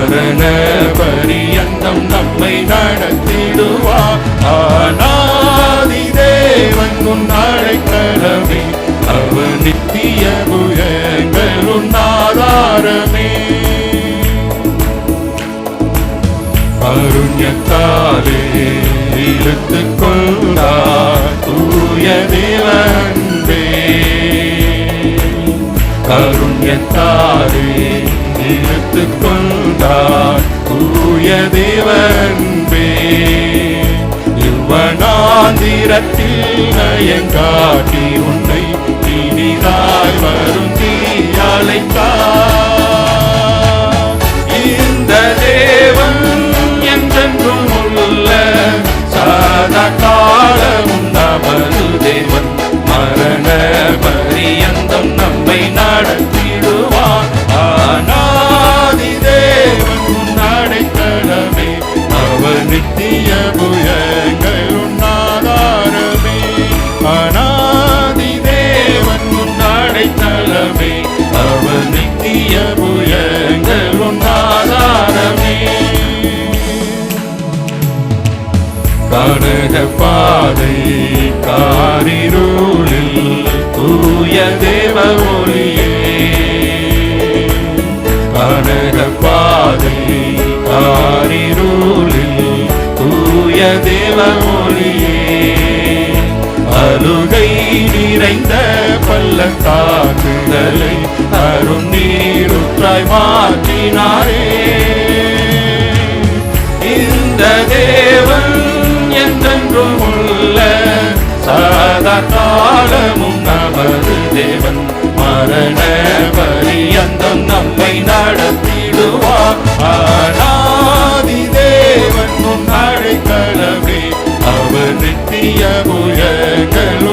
மரண பரியந்தம் நம்மை நடத்திடுவார் ஆனாதி தேவன் உன் அழைக்கலமே. அவர் நித்திய புயங்களும் ஆதாரமே அருண்யத்தாலே இழுத்துக் கொண்டார் தூய தேவன்பே கருண்யத்தாலே இழுத்துக் கொண்டார் தூய தேவன்பே. யுவனாந்திரத்தில் நயங்காட்டி உன்னை கருக பாதை காரிருளில் தூய தேவ ஒளியே கருக பாதை காரிருளில் தூய தேவ ஒளியே அருகை நிறைந்த பள்ளத்தாக்குதலை அருண் நீருற்றாய் மாற்றினாரே. என்றுமுள்ள சதா காலமும் நமது தேவன். மரண பரியந்தம் நம்மை நடத்திடுவார். ஆனாதி தேவன் உன் அழைக்கலமே அவர் நித்திய புயங்கள்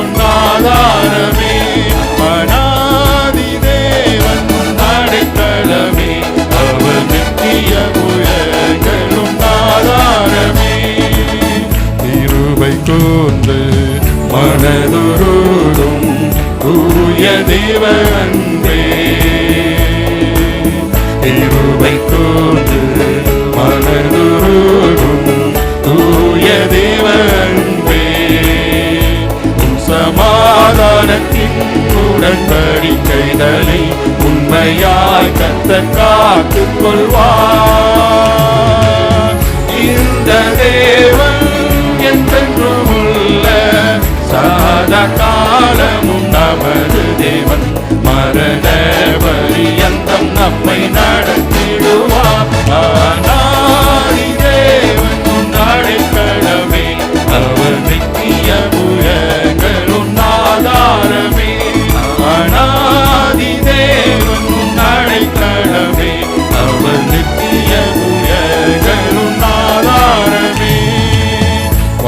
தூய தேவன்றே திருவை கூர்ந்து மனதுருடும் தூய தேவன்றே சமாதானத்தின் உடன்படிக்கைகளை உண்மையாய் கத்த காத்துக் கொள்வார் இந்த தேவன் உள்ள காலமும் நமது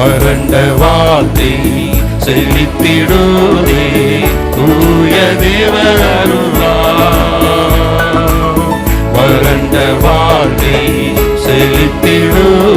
வறண்ட வாழ்த்தை செழித்திடுதே. தூய தேவருளா வறண்ட வாழ்த்தை செழித்திடுதே